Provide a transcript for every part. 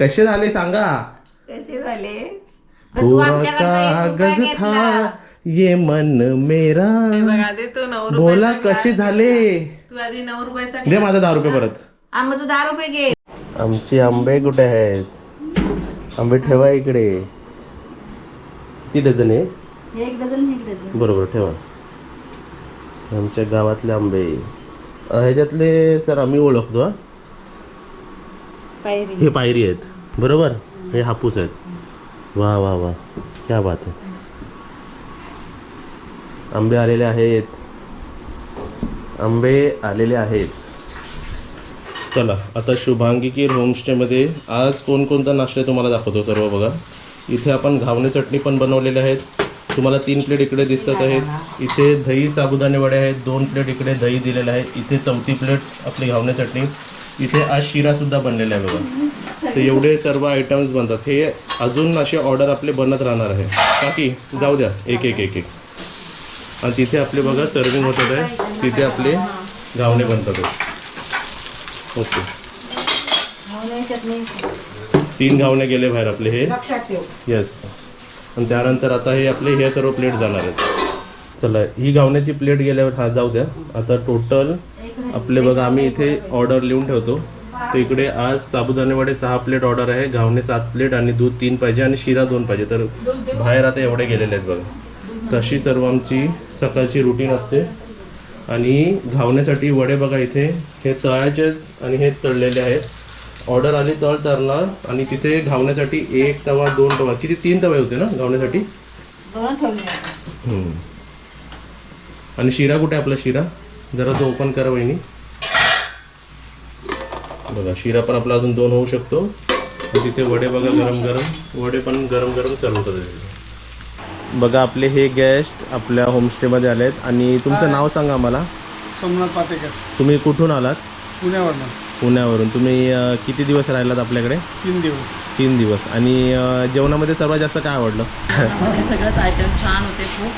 कसे झाले सांगा? कसे झाले? कागज. था ये मन मेरा. बघ आधी तू नऊ बोला कसे झाले? तू आधी नऊ रुपयाचा दे माझा दहा रुपये परत. आंबा तू दहा रुपये घे. आमचे आंबे कुठे आहेत? आंबे ठेवा इकडे. किती डझन आहे एक डझन एक डझन. बरोबर ठेवा. आमच्या गावातले आंबे. अं, ह्याच्यातले सर आम्ही ओळखतो हा. हे पायरी आहेत. बरोबर? हे हापूस आहेत. वा वा वा. क्या बात आहे. आंबे आलेले आहेत. आंबे आलेले आहेत. चला आता शुभांगिकी होमस्टेमध्ये आज कोणकोणता नाश्ता तुम्हाला दाखवतो सर्व हो बघा. इथे आपण घावणे चटणी पण बनवलेले आहेत. तुम्हाला तीन प्लेट इकडे दिसतात आहेत. इथे दही साबुदाणे वडे आहेत. दोन प्लेट इकडे दही दिलेलं आहे. इथे चौथी प्लेट आपली घावणे चटणी. इथे आज शिरासुद्धा बनलेला आहे बघा. तर एवढे सर्व आयटम्स बनतात. हे अजून असे ऑर्डर आपले बनत राहणार आहे. बाकी जाऊ द्या. एक एक एक एक. आणि तिथे आपले बघा सर्विंग होतात आहे. तिथे आपले घावणे बनतात ओके. तीन घावणे गेले बाहेर आपले हे. येस आणि त्यानंतर आता हे आपले हे सर्व प्लेट जाणार आहेत. चला ही घावण्याची प्लेट गेल्यावर हा जाऊ द्या. आता टोटल आपले बघा आम्ही इथे ऑर्डर लिहून ठेवतो. तर इकडे आज साबुदाणे वडे सहा प्लेट ऑर्डर आहे घावणे सात प्लेट आणि दूध तीन पाहिजे आणि शिरा दोन पाहिजे. तर बाहेर आता एवढे गेलेले आहेत बघा. तशी सर्व आमची सकाळची रुटीन असते. आणि घावण्यासाठी वडे बघा इथे. हे तळायचे आहेत आणि हे तळलेले आहेत. ऑर्डर आली तळ तरणार आणि तिथे घावण्यासाठी एक तवा दोन तवा. किती? तीन तवे होते ना घावण्यासाठी. आणि शिरा कुठे आपला शिरा? जरा तो ओपन करा वहिनी. बघा शिरा पण आपला अजून दोन होऊ शकतो. आणि तिथे वडे बघा गरम गरम. वडे पण गरम गरम सर्व करत बघा आपले हे गेस्ट आपल्या होमस्टेमध्ये आलेत. आणि तुमचं नाव सांगा आम्हाला. सोमनाथ पाटेकर. तुम्ही कुठून आलात? पुण्यावरनं. पुण्यावरून. तुम्ही किती दिवस राहिलात आपल्याकडे? तीन दिवस. तीन दिवस. आणि जेवणामध्ये सर्वात जास्त काय आवडलं? सगळंच आयटम छान होते खूप.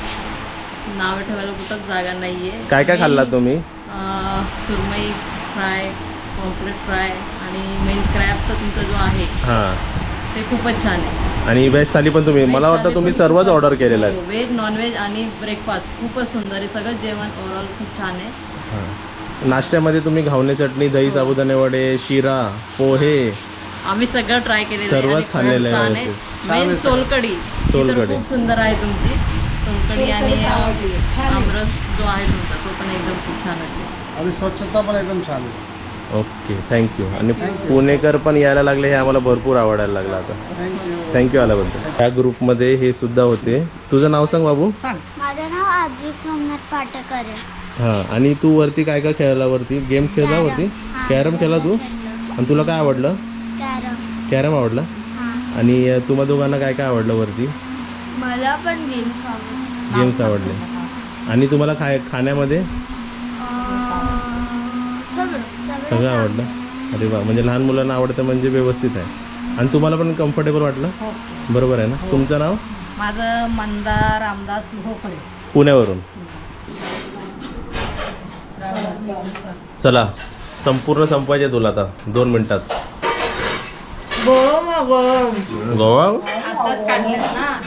नाव ठेवायला कुठंच जागा नाहीये. काय काय खाल्लात तुम्ही? अं, सुरमई फ्राय पॉम्पलेट फ्राय आणि मेन क्रॅबचा तुमचा जो आहे हां. ते खूपच छान आहे. आणि व्हेज थाली पण तुम्ही मला वाटतं तुम्ही सर्वच ऑर्डर केलेलं आहे व्हेज नॉनव्हेज आणि ब्रेकफास्ट खूपच सुंदर आहे. सगळं जेवण ओव्हरऑल खूप छान आहे. हां. नाश्त्यामध्ये तुम्ही घावणे चटणी दही साबुदाणे वडे शिरा पोहे आम्ही सगळं ट्राय केलेलं आहे सर्वच खाल्लेलं आहे. मेन सोलकडी सोलकढी. खूप सुंदर आहे तुमची. सोलकडी आणि आमरस जो आहे तुमचा तो पण एकदम खूप छान आहे. आणि स्वच्छता पण एकदम छान आहे. ओके थँक्यू आणि पुणेकर पण यायला लागले हे आम्हाला भरपूर आवडायला लागलं आता. थँक्यू थँक्यू आल्याबद्दल. त्या ग्रुपमध्ये हे सुद्धा होते. तुझं नाव सांग बाबू. माझं नाव आद्विक सोमनाथ पाटेकर आहे. हां आणि तू वरती काय काय खेळला वरती? गेम्स खेळला वरती? हां, कॅरम खेळला तू? आणि तुला काय आवडलं? कॅरम. कॅरम आवडला? हां. आणि अं, तुम्हा दोघांना काय काय आवडलं वरती? मला पण गेम्स आवडतात. गेम्स आवडले. आणि तुम्हाला खाय खाण्यामध्ये? सगळं सगळं सगळं आवडलं? अरे वा म्हणजे लहान मुलांना आवडतं म्हणजे व्यवस्थित आहे. आणि तुम्हाला पण कम्फर्टेबल वाटलं? बरोबर आहे ना? तुमचं नाव? माझं मंदार रामदास भोकळे पुण्यावरून. चला संपूर्ण संपवायचे तुला आता. दोन मिनिटात. गोवा? आताच काढलेत ना.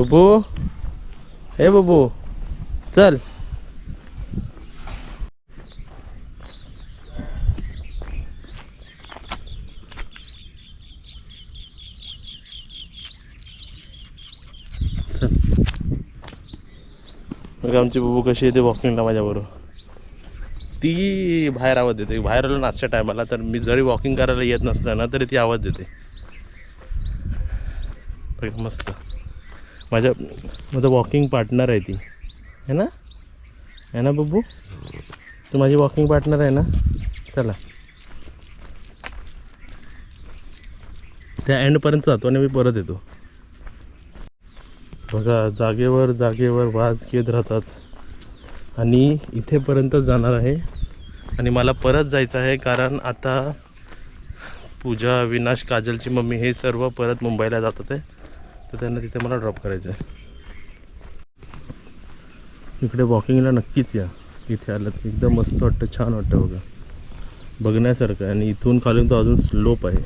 बबू. हे बबू चल. बघा आमची बबू कशी येते वॉकिंगला माझ्याबरोबर. ती बाहेर आवाज देते. बाहेर आलं नाचच्या टायमाला तर मी जरी वॉकिंग करायला येत नसलं ना तरी ती आवाज देते. मस्त. माझ्या माझं वॉकिंग पार्टनर आहे ती. है ना? है ना बब्बू? तू माझी वॉकिंग पार्टनर आहे ना? चला. त्या एंडपर्यंत जातो आणि मी परत येतो. बघा जागेवर जागेवर वाज घेत राहतात. आणि इथेपर्यंत जाणार आहे. आणि मला परत जायचं आहे कारण आता पूजा विनाश काजलची मम्मी हे सर्व परत मुंबईला जातात आहे. तर त्यांना तिथे मला ड्रॉप करायचं आहे इकडे वॉकिंगला नक्कीच या. इथे आलं तर एकदम मस्त वाटतं छान वाटतं बघा. बघण्यासारखं आणि इथून खालून तो अजून स्लोप आहे.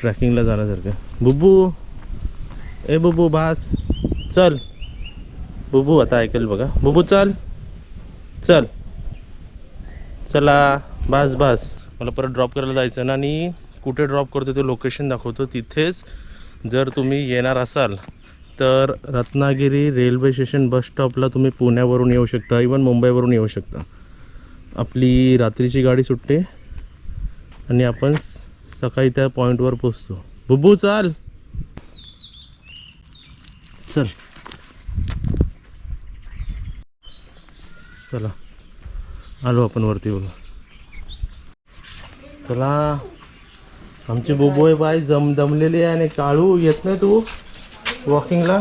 ट्रॅकिंगला जाण्यासारखं बुबू ए बुबू भास! चल. बुबू आता ऐकेल बघा. बुबू चल. चल. चला. बास बस मला परत ड्रॉप करायला जायचं ना आणि कुठे ड्रॉप करतो ते लोकेशन दाखवतो. तिथेच जर तुम्ही येणार असाल तर रत्नागिरी रेल्वे स्टेशन बस स्टॉपला तुम्ही पुण्यावरून येऊ शकता इवन मुंबईवरून येऊ शकता. आपली रात्रीची गाडी सुटते आणि आपण सकाळी त्या पॉईंटवर पोचतो बुबू चाल! चल. चला. आलो आपण वरती बोलू. चला. आमचे बोबोय बाय जम दमलेले आहे आणि काळू येत नाही तू? वॉकिंगला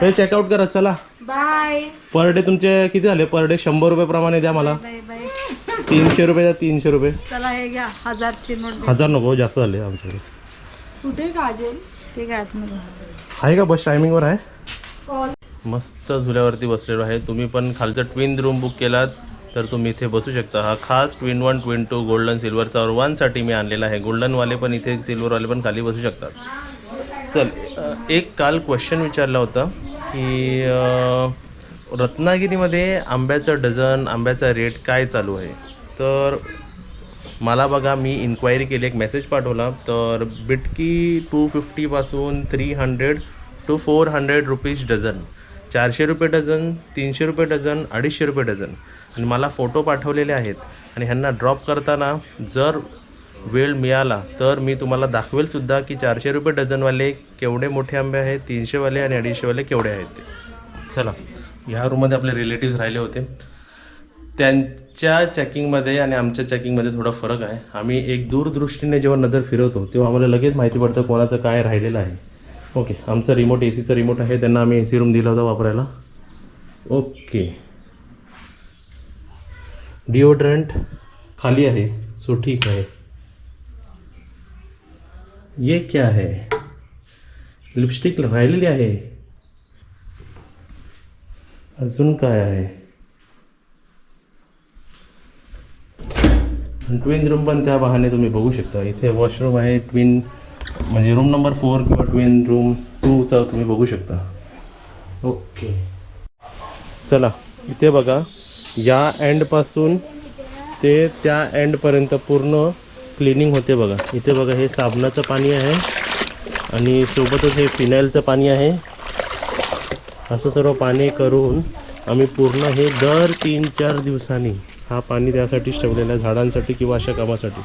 हे चेकआउट करा चला. बाय पर डे तुमचे किती झाले? पर डे शंभर रुपये प्रमाणे द्या मला. तीनशे रुपये द्या तीनशे रुपये. चला हे घ्या. हजारची नोट हजार नको जास्त झाले आमच्याकडे. कुठे काजल? ते काय आतमध्ये आहे का बस टायमिंगवर आहे? मस्त झुल्यावरती बसलेलो आहे. तुम्ही पण खालचं ट्विन रूम बुक केलात. तर तुम्ही इथे बसू शकता. हा खास twin one twin two golden सिल्वरचा वनसाठी मी आणलेला आहे. गोल्डनवाले पण इथे सिल्वरवाले पण खाली बसू शकतात. चल एक काल क्वेश्चन विचारला होता की रत्नागिरीमध्ये आंब्याचं डझन आंब्याचा रेट काय चालू आहे? तर मला बघा मी इन्क्वायरी केली एक मेसेज पाठवला. तर बिटकी two फिफ्टीपासून three hundred two four hundred rupees dozen. चारशे रुपये डझन तीनशे रुपये डझन अडीचशे रुपये डझन. आणि मला फोटो पाठवलेले आहेत. आणि ह्यांना ड्रॉप करताना जर वेळ मिळाला तर मी तुम्हाला दाखवेलसुद्धा की चारशे रुपये डझनवाले केवढे मोठे आंबे आहेत तीनशेवाले आणि अडीचशेवाले केवढे आहेत ते. चला ह्या रूममध्ये आपले रिलेटिव्स राहिले होते. त्यांच्या चेकिंगमध्ये आणि आमच्या चेकिंगमध्ये थोडा फरक आहे. आम्ही एक दूरदृष्टीने जेव्हा नजर फिरवतो तेव्हा आम्हाला लगेच माहिती पडतं कोणाचं काय राहिलेलं आहे. ओके आमचं रिमोट ए सीचं रिमोट आहे त्यांना आम्ही ए सी रूम दिला होता वापरायला. ओके डिओड्रंट खाली आहे, सो ठीक आहे. ये क्या है? लिपस्टिक राहिलेली आहे. अजून काय आहे? ट्विन रूम पण त्या बहाने तुम्ही बघू शकता. इथे वॉशरूम आहे ट्विन म्हणजे रूम नंबर फोर किंवा ट्विन रूम टूचा तुम्ही बघू शकता. ओके चला, इथे बघा. या एंडपासून ते त्या एंडपर्यंत पूर्ण क्लिनिंग होते बघा. इथे बघा हे साबणाचं पाणी आहे आणि सोबतच हे फिनाईलचं पाणी आहे. असं सर्व पाणी करून आम्ही पूर्ण हे दर तीन चार दिवसांनी हा पाणी त्यासाठीच ठेवलेला आहे झाडांसाठी किंवा अशा कामासाठी.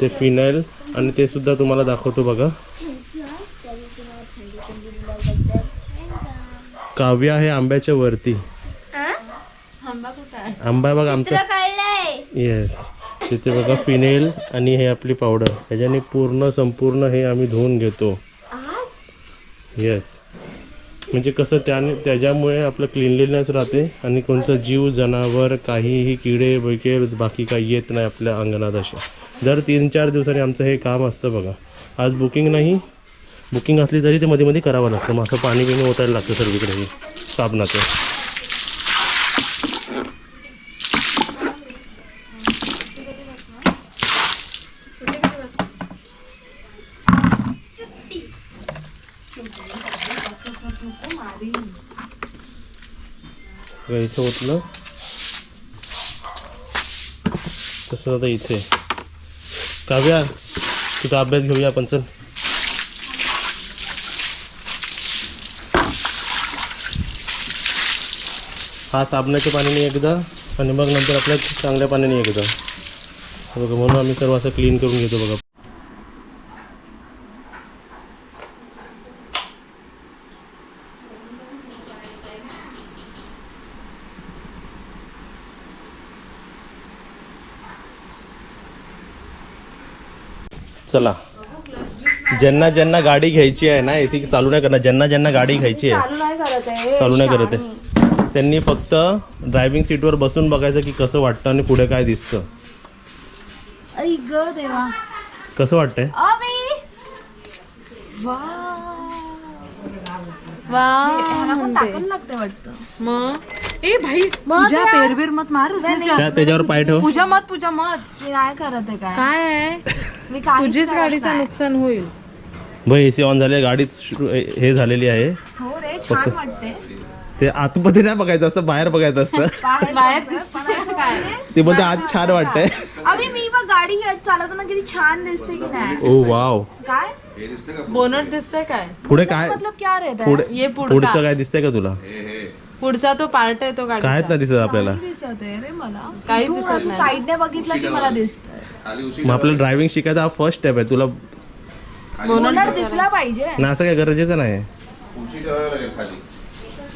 ते फिनाईल आणि ते सुद्धा तुम्हाला दाखवतो बघा. काव्य आहे आंब्याच्या वरती. आंबा बघा आमचा. येस तिथे बघा फिनेल आणि हे आपली पावडर. ह्याच्याने पूर्ण संपूर्ण हे आम्ही धुवून घेतो. येस म्हणजे कसं त्याने त्याच्यामुळे आपलं क्लिनलीनेस राहते आणि कोणतं जीव जनावर काहीही किडे बैके बाकी काही येत नाही आपल्या अंगणात असे दर तीन चार दिवसांनी आमचं हे काम असतं बघा. आज बुकिंग नाही. बुकिंग असली तरी ते मध्ये मध्ये करावं लागतं. मग असं पाणी बिणी ओतायला लागतं सर्वीकडे साबणाचं. इथं ओतलं. तसं आता इथे. काव्या तुझा अभ्यास घेऊया आपण चल. हा साबणाच्या पाण्याने एकदा आणि मग नंतर आपल्या चांगल्या पाण्याने एकदा. बघा म्हणून आम्ही सर्व असं क्लीन करून घेतो बघा. चला. ज्यांना ज्यांना गाडी घ्यायची आहे ना इथे चालू नाही करणार. ज्यांना ज्यांना गाडी घ्यायची आहे चालू नाही करत आहे. चालू नाही करत आहे. त्यांनी फक्त ड्रायव्हिंग सीटवर बसून बघायचं की कसं वाटतं आणि पुढे काय दिसतं. ऐ ग देवा. कसं वाटतंय? वाटतं. मग? ए भाई पूजा पेर बेर मत मार त्या त्याच्यावर पाय ठेव. पूजा मत पूजा मत. मी नाही करत आहे काय? काय आहे मी काहीच तुझीच गाडीचं. नुकसान होईल. भाई एसी ऑन झाले गाडीच हे झालेली आहे. हो रे छान वाटते. ते आतमध्ये नाही बघायचं असतं बाहेर बघायचं असतं. बाहेर काय ते बोलते आज छान वाटतंय. अरे मी बघ गाडी चालवताना किती छान दिसते की नाही. ओ वाव. काय? बोनट दिसतंय काय? पुढे काय? मतलब क्या रहता है? पुढे ये पुढचा. पुढचं काय दिसतंय का तुला? पुढचा तो पार्ट आहे तो गाडीचा नाही दिसत आपल्याला. दिसत आहे रे मला. काहीच तू दिसत असं नाही. साईडने बघितलं की मला दिसत मग आपल्याला ड्रायव्हिंग शिकायचा हा फर्स्ट स्टेप आहे. तुला बोनट दिसला पाहिजे. ना असं काय गरजेचं नाही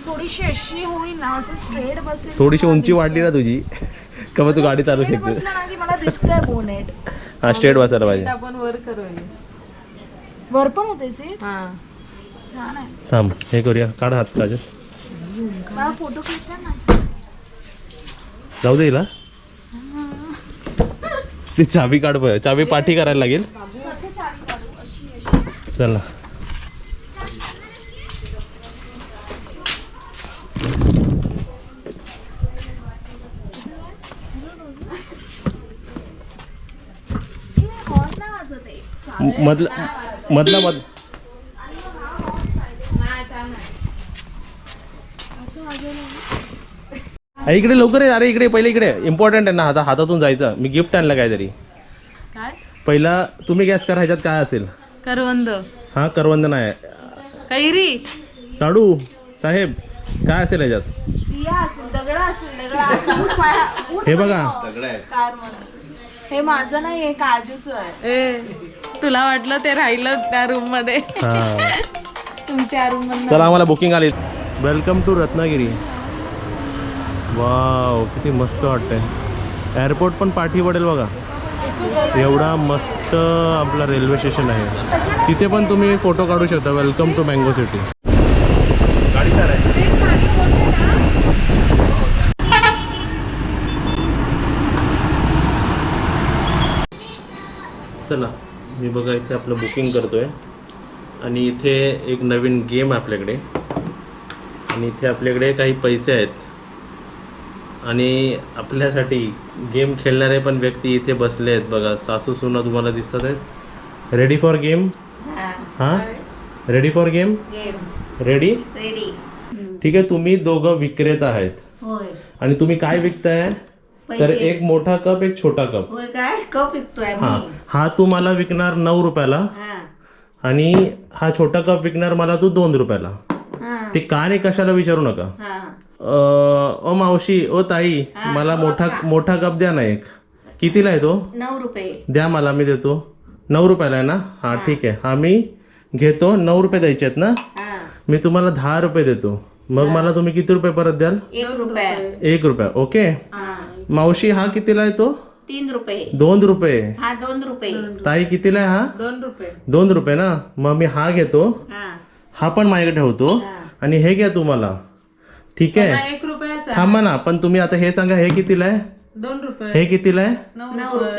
थोडीशी अशी होईल ना असं स्ट्रेट बसेल. थोडीशी उंची वाढली ना तुझी. का मग तू गाडी चालू Straight शकते बसलं ना की मला दिसतंय बोनेट हा स्ट्रेट बसायला पाहिजे. आपण वर करूया. वर पण होते सीट हा. छान आहे. थांब हे करूया. काढ हात काजल. मला फोटो क्लिक कर ना. जाऊ दे हिला. ती चावी काढ बरं. चावी पाठी करायला लागेल. चला. मधला मधला मध अरे इकडे लवकर ये अरे इकडे पहिले इकडे. इम्पॉर्टंट आहे ना हाता हातातून जायचं. मी गिफ्ट आणलं काहीतरी. काय? पहिला तुम्ही गॅस करा ह्याच्यात काय असेल? करवंद. हा करवंद नाही. कैरी. साडू साहेब काय असेल ह्याच्यात? बिया असेल दगड असेल दगड. उठ पाया उठ हे बघा. कार हे माझं नाही हे काजूचं आहे. ए तुला वाटलं ते राहिलं त्या रूममध्ये? हा. तुमच्या रूममध्ये चला आम्हाला बुकिंग आली. वेलकम टू रत्नागिरी वाव किती मस्त वाटतंय. एअरपोर्ट पण पाठी पडेल बघा. एवढा मस्त आपला रेल्वे स्टेशन आहे. तिथे पण तुम्ही फोटो काढू शकता. वेलकम टू मँगो सिटी गाडी छान आहे. चला मी बघा इथे आपलं बुकिंग करतोय. आणि इथे एक नवीन गेम आहे आपल्याकडे. आणि इथे आपल्याकडे काही पैसे आहेत. आणि आपल्यासाठी गेम खेळणारे पण व्यक्ती इथे बसले आहेत बघा. सासू सुना तुम्हाला दिसतात आहेत. रेडी फॉर गेम हां. Ready for game ready ready ठीक आहे तुम्ही दोघं विक्रेता आहेत. आणि तुम्ही काय विकताय? तर एक मोठा कप एक छोटा कप. काय? कप विकतोय हा. हा तू मला विकणार नऊ रुपयाला. हा. आणि हा छोटा कप विकणार मला तू दोन रुपयाला. ते का नाही कशाला विचारू नका. हा. अं, ओ मावशी ओ ताई मला मोठा मोठा कप द्या ना एक. कितीला आहे तो? नऊ रुपये. द्या मला मी देतो. नऊ रुपयाला आहे ना? हा ठीक आहे. हा मी घेतो. नऊ रुपये द्यायचे आहेत ना? हा. मी तुम्हाला दहा रुपये देतो. मग मला तुम्ही किती रुपये परत द्याल? एक रुपया. एक रुपया. ओके? हा. मावशी हा कितीला आहे तो? तीन रुपये. दोन रुपये. हा दोन रुपये. ताई कितीला आहे हा? दोन रुपये. दोन रुपये ना? मग मी हा घेतो. हा. हा पण माझ्याकडे ठेवतो. आणि हे घ्या तुम्हाला. ठीक आहे? हा, एक रुपयाचा थांबा ना पण तुम्ही आता हे सांगा हे कितीला आहे? दोन रुपये. हे कितीला आहे?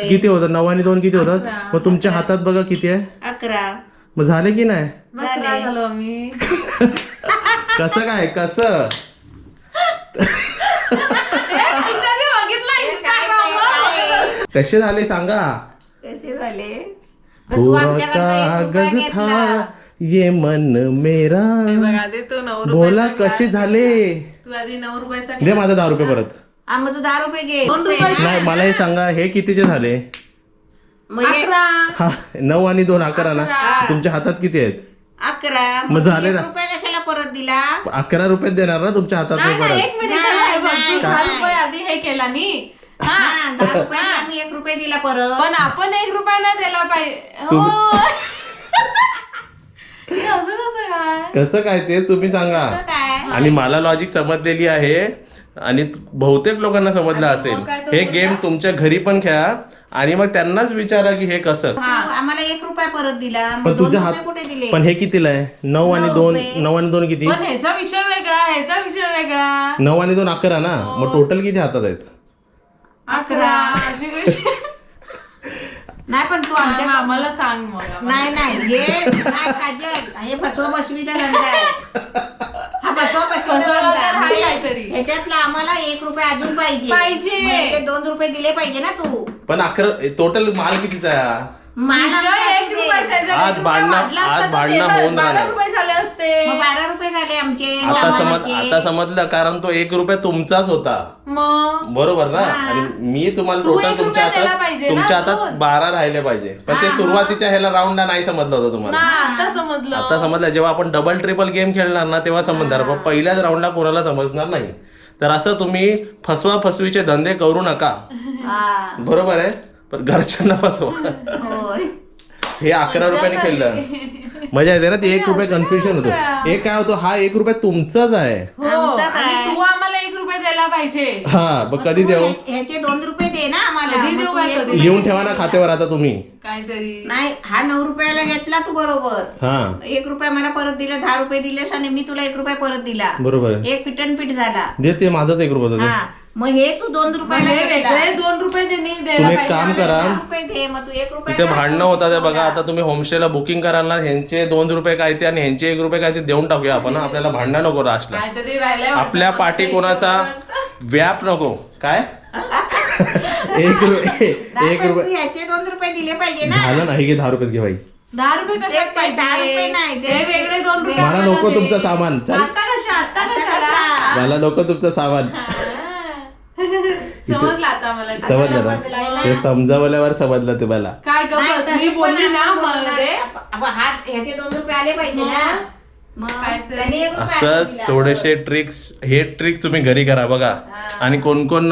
किती होतात? नऊ आणि दोन किती होतात? मग तुमच्या हातात बघा किती आहे. अकरा. मग झाले की नाही? कसं काय? कसं? कसे झाले सांगा. कसे झाले? ये मन मेरा. हे बघ आधी तू नऊ बोला कसे झाले? तू आधी नऊ रुपयाचा दे माझा दहा रुपये परत. मग तू दहा रुपये घे. नाही मला हे सांगा हे कितीचे झाले? मग हे अकरा. हा नऊ आणि दोन अकरा. ना तुमच्या हातात किती आहेत? अकरा. मग झाले एक ना. रुपया कशाला परत दिला? अकरा रुपये देणार ना तुमच्या हातात नाही परत? एक मिनिट आहे बघ, तू दहा रुपये आधी हे केला नी. हा. हा दहा रुपयाला आम्ही एक रुपये दिला परत. पण आपण एक रुपया नाही दिला पाहिजे. हो. कसं काय कसं काय ते तुम्ही सांगा. आणि मला लॉजिक समजलेली आहे. आणि बहुतेक लोकांना समजलं असेल. हे गेम तुमच्या घरी पण खेळा. आणि मग त्यांनाच विचारा की हे कसं. आम्हाला एक रुपया परत दिला. पण तुझ्या हात कुठे दिले? पण हे कितीला आहे? नऊ आणि दोन नऊ आणि दोन किती? पण ह्याचा विषय वेगळा ह्याचा विषय वेगळा. नऊ आणि दोन अकरा ना? मग टोटल किती हातात आहेत? अकरा. अशी गोष्ट. नाही पण तू आमच्या आम्हाला सांग मग नाही नाही हे नाही काजल हे फसवा बसवीचा धंदा आहे हा तर. हाय काहीतरी. ह्याच्यातला आम्हाला एक रुपये अजून पाहिजे पाहिजे. मग ते दोन रुपये दिले पाहिजे ना तू पण अकरा टोटल माल कितीचा आहे हा? आज भांडणं- आज भांडणं होऊन बारा राहिले. रुपये झाले असते. मग बारा रुपये झाले आमचे आता समज सामानाचे. आता समजलं कारण तो एक रुपये तुमचाच होता. मग? बरोबर ना. आणि मी तुम्हाला तू टोटल एक तुमच्या रुपया द्यायला हातात पाहिजे ना तुमच्या हातात. बारा राहिले पाहिजे. पण ते सुरुवातीच्या ह्याला राऊंडला नाही समजलं होतं ना तुम्हाला आता समजलं. आता समजलं. जेव्हा आपण डबल ट्रिपल गेम खेळणार ना तेव्हा समजणार. पण पहिल्याच राऊंडला कोणाला समजणार नाही. तर असं तुम्ही फसवा फसवीचे धंदे करू नका. हा. बरोबर आहे? पण घरच्यांना फसवा होय. हे अकरा रुपयाने खेळलं मजा येते ना ते. एक रुपये कन्फ्युजन होतो. एक काय होतो हा एक रुपये तुमचाच आहे. हो. आमचं काय? आणि तू आम्हाला एक रुपये द्यायला पाहिजे. हा मग कधी तू देऊ? ह्या- ह्याचे दोन रुपये दे ना आम्हाला. कधी मग देऊ तू काय एक कधी? रुपये लिहून ठेवा ना खात्यावर आता तुम्ही. काहीतरी. नाही हा नऊ रुपयाला घेतला तू बरोबर. हा. एक रुपया मला परत दिला दहा रुपये दिलेस आणि मी तुला एक रुपया परत दिला. बरोबर. आहे एक पिटन पीठ झाला. दे ते माझाच एक रुपये होतं. हा. मग हे तू दोन मग रुपयाला घेतला. वेगळे दोन रुपये त्यांनी द्यायला तुम्ही एक काम. करा. रुपये दे मग तू एक रुपया इथे भांडणं होतात हे बघा. आता तुम्ही होमस्टेला बुकिंग कराल ना ह्यांचे दोन रुपये काय ते आणि ह्यांचे एक रुपये काय ते देऊन टाकूया आपण हा. आपल्याला भांडणं नको काहीतरी राहिलंय आपल्या. पाठी कोणाचा व्याप नको. काय? एक रुपये एक तू रुपये ह्याचे दोन रुपये दिले पाहिजे ना. झालं नाही की दहा रुपये घे बाई. दहा रुपये ते कशात काय दहा रुपये नाही, पाहिजे ते- ते वेगळे दोन रुपये मला आम्हाला नको दे. तुमचं सामान. चल. आता कशा? आता आता कशाला? कसा? मला नको तुमचं सामान. समजलं आता मला. समजलं ना? ते समजावल्यावर समजलं तुम्हाला. काय ग बस मी बोलली ना मध्ये हा ह्याचे दोन रुपये आले पाहिजे ना. मग? काहीतरी. त्याने एक रुपया असंच दिला. थोडेसे ट्रिक्स हे ट्रिक्स तुम्ही घरी करा बघा. आणि कोण कोण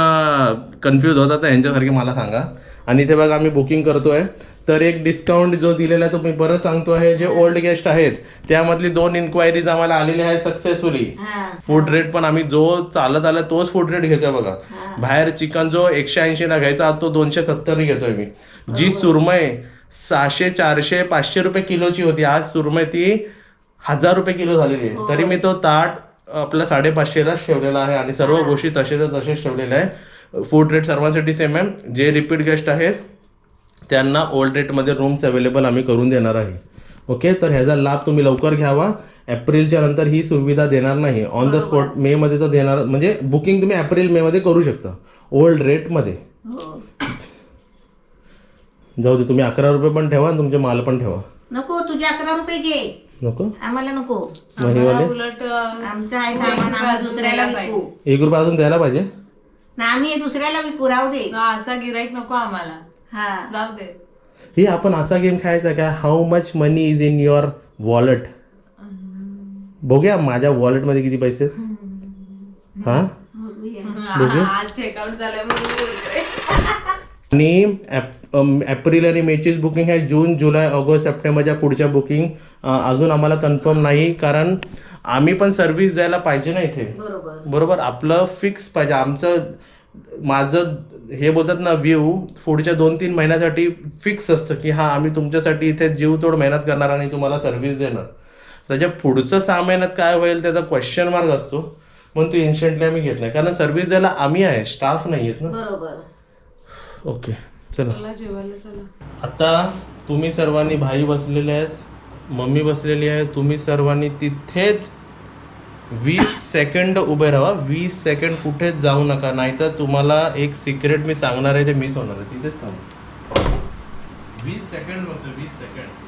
कन्फ्यूज होतात तर ह्यांच्यासारखे मला सांगा. आणि इथे बघा आम्ही बुकिंग करतोय. तर एक डिस्काउंट जो दिलेला आहे तो मी परत सांगतो आहे जे ओल्ड गेस्ट आहेत त्यामधली दोन इन्क्वायरीज आम्हाला आलेल्या आहेत सक्सेसफुली हा. फूड रेट पण आम्ही जो चालत आला तोच फूड रेट घेतोय बघा. बाहेर चिकन जो एकशे ऐंशी ला घ्यायचा तो दोनशे सत्तर घेतोय मी. जी सुरमई सहाशे चारशे पाचशे रुपये किलोची होती. आज सुरमई ती हजार रुपये किलो झालेली आहे. तरी मी तो ताट आपला साडेपाचशेलाच ठेवलेला आहे आणि सर्व गोष्टी तसेच तसेच ठेवलेल्या आहे. फूड रेट सर्वांसाठी सेम आहे. जे रिपीट गेस्ट आहेत त्यांना ओल्ड रेटमध्ये रूम्स अवेलेबल आम्ही करून देणार आहे. ओके तर ह्याचा लाभ तुम्ही लवकर घ्यावा. एप्रिलच्या नंतर ही सुविधा देणार नाही. ऑन द स्पॉट मे मध्ये तर देणार म्हणजे बुकिंग तुम्ही एप्रिल मे मध्ये करू शकता. ओल्ड रेटमध्ये हो. जाऊ दे तुम्ही अकरा रुपये पण ठेवा आणि तुमचे माल पण ठेवा. नको तुझे अकरा रुपये घे. नको? आम्हाला नको. महिवाले उलट अं, आमचं आहे सामान आम्ही दुसऱ्याला विकू. एक रुपये अजून द्यायला पाहिजे? ना आम्ही हे दुसऱ्याला विकू राहू दे. असा गिराईक नको आम्हाला. हा जाऊ दे हे आपण असा गेम खेळायचा का? How much money is in your wallet बघूया माझ्या वॉलेटमध्ये किती पैसे. हा? बघूया. आज चेकआउट झाल्यामुळे बोलतोय. आणि एप्रिल आणि मेचीच बुकिंग आहे. जून जुलै ऑगस्ट सप्टेंबरच्या पुढच्या बुकिंग अजून आम्हाला कन्फर्म नाही कारण आम्ही पण सर्व्हिस द्यायला पाहिजे ना इथे? बरोबर. बरोबर. आपलं फिक्स पाहिजे. आमचं माझं हे बोलतात ना व्ह्यू पुढच्या दोन तीन महिन्यासाठी फिक्स असतं की हा आम्ही तुमच्यासाठी इथे जीवतोड मेहनत करणार आणि तुम्हाला सर्व्हिस देणार. त्याच्या पुढचं सहा महिन्यात काय होईल त्याचा क्वेश्चन मार्क असतो. म्हणून तो इन्स्टंटली आम्ही घेत नाही. कारण सर्व्हिस द्यायला आम्ही आहे स्टाफ नाही आहेत ना. बरोबर. ओके चला. चला जेवायला चला. आता तुम्ही सर्वांनी भाई बसलेले आहेत मम्मी बसलेली आहे तुम्ही सर्वांनी तिथेच वीस सेकंड उभे राहा. वीस सेकंड कुठेच जाऊ नका. नाहीतर तुम्हाला एक सिक्रेट मी सांगणार आहे ते मिस होणार आहे. तिथेच थांब. वीस सेकंड फक्त वीस सेकंड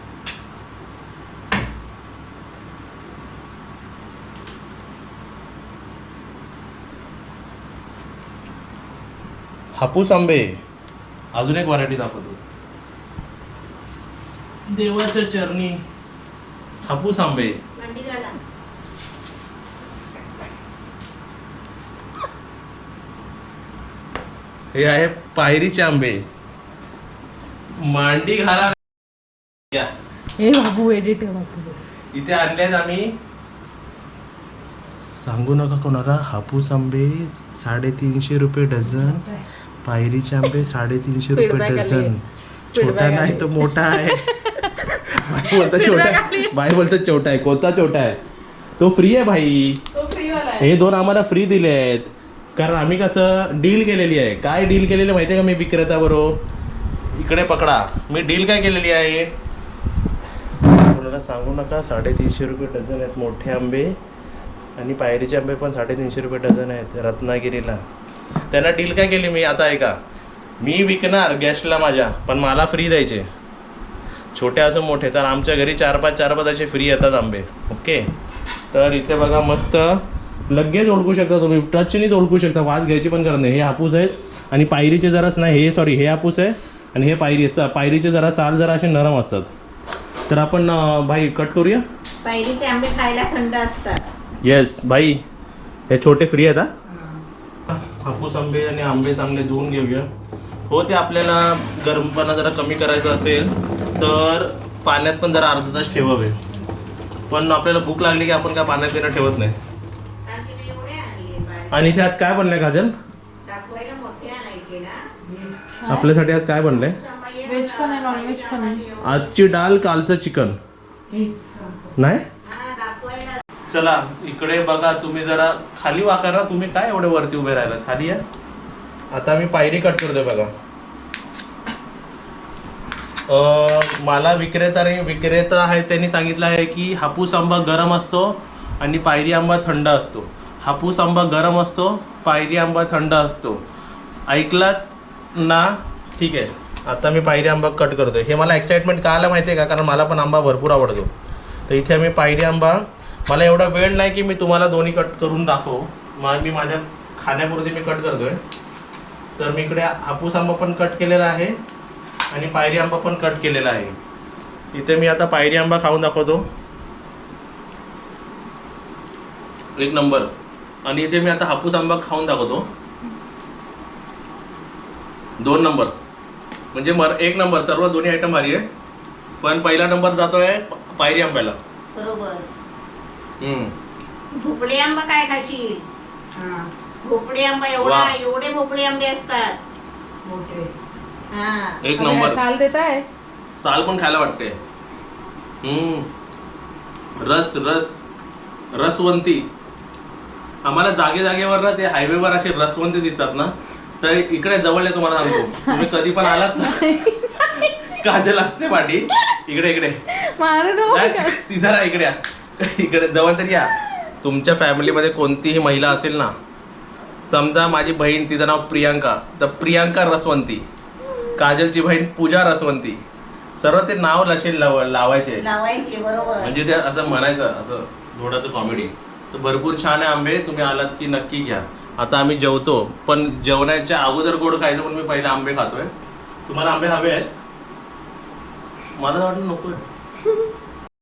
हापूस आंबे. अजून एक व्हरायटी दाखवतो. देवाच्या चरणी. हापूस आंबे नंदी घाला हे आहे पायरीचे आंबे. मांडी घाला. या. हे बाबू एडिट इथे आणले आहेत आम्ही. सांगू नका कोणाला हापूस आंबे साडेतीनशे रुपये डझन पायरीचे आंबे साडेतीनशे रुपये डझन. छोटा नाही तो मोठा आहे. बाई बोलतो छोटा आहे. बाई बोलतो छोटा आहे. कोणता छोटा आहे? तो फ्री आहे भाई. तो फ्री वाला आहे. हे दोन आम्हाला फ्री दिले आहेत कारण आम्ही कसं डील केलेली आहे. काय डील केलेली माहिती आहे का मी विक्रेता बरोबर इकडे पकडा. मी डील काय केलेली आहे? कोणाला सांगू नका साडेतीनशे रुपये डझन आहेत मोठे आंबे आणि पायरीचे आंबे पण साडेतीनशे रुपये डझन आहेत रत्नागिरीला. त्यांना डील काय केली मी? आता ऐका. मी विकणार गॅसला माझ्या पण मला फ्री द्यायचे. छोटे असं मोठे तर आमच्या घरी चार पाच चार पाच असे फ्री येतात आंबे. ओके तर इथे बघा मस्त लगेच ओळखू शकता तुम्ही. टचनीच ओळखू शकता. वास घ्यायची पण गरज नाही. हे हापूस आहेत आणि पायरीचे जराच नाही हे सॉरी हे हापूस आहे आणि हे पायरी स- पायरीचे जरा साल जरा असे नरम असतात. तर आपण भाई कट करूया? पायरीचे आंबे खायला थंड असतात. येस भाई हे छोटे फ्री आहेत हा? हापूस आंबे आणि आंबे चांगले धुवून घेऊया. हो ते आपल्याला गरमपणा जरा कमी करायचं असेल तर पाण्यात पण जरा अर्धा तास ठेवावे. पण आपल्याला भूक लागली की आपण काय पाण्यात देणं ठेवत नाही कारण तिने एवढे आणले बाय. आणि इथे आज काय बनलंय काजल? आपल्यासाठी आज काय बनलंय? व्हेज पण आहे नॉनव्हेज पण आहे. आजची डाल कालचं चिकन. नाही? हा चला इकडे बघा तुम्ही जरा खाली वाका ना तुम्ही काय एवढे वरती उभे राहिलात? खाली या. आता मी पायरी कट करतोय बघा. अं, मला विक्रेताने विक्रेता आहे त्यांनी सांगितलं आहे की हापूस आंबा गरम असतो आणि पायरी आंबा थंड असतो. हापूस आंबा गरम असतो पायरी आंबा थंड असतो. ऐकलात ना? ठीक आहे. आता मी पायरी आंबा कट करतो हे मला एक्साइटमेंट का आलं माहिती आहे का? कारण मला पण आंबा भरपूर आवडतो. तर इथे आम्ही पायरी आंबा मला एवढा वेळ नाही की मी तुम्हाला दोन्ही कट करून दाखवू. मग मी माझ्या खाण्यापुरती मी कट करतोय. तर मी इकडे हापूस आंबा पण कट केलेला आहे आणि पायरी आंबा पण कट केलेला आहे. इथे मी आता पायरी आंबा खाऊन दाखवतो. एक नंबर. आणि इथे मी आता हापूस आंबा खाऊन दाखवतो. दोन नंबर. म्हणजे मर एक नंबर सर्व दोन्ही आयटम भारी आहे. पण पहिला नंबर जातोय पायरी आंब्याला. बरोबर. भोपळे आंबा काय खाशील? भोपळे आंबा एवढा. एवढे भोपळे आंबे असतात. हा. एक नंबर. साल देत आहे साल पण खायला वाटते हम्म. रस रस. रसवंती. आम्हाला जागे जागेवर ना ते हायवेवर असे रसवंती दिसतात ना तर इकडे जवळ आहे तुम्हाला सांगतो. तुम्ही कधी पण आलात ना काजल असते पाठी. इकडे इकडे. ती जरा इकडे या. इकडे जवळ तरी या. तुमच्या फॅमिलीमध्ये कोणतीही महिला असेल ना समजा माझी बहीण तिचं नाव प्रियांका तर प्रियांका रसवंती. काजलची बहीण पूजा रसवंती. सर्व ते नाव लशेल लाव लावायचे. लावायचे बरोबर. म्हणजे ते असं म्हणायचं असं थोडंसं कॉमेडी तर भरपूर छान आहे आंबे तुम्ही आलात की नक्की घ्या. आता आम्ही जेवतो पण जेवणाच्या अगोदर गोड खायचं पण मी पहिले आंबे खातोय. तुम्हाला आंबे हवे आहेत? मला तर वाटलं नको आहे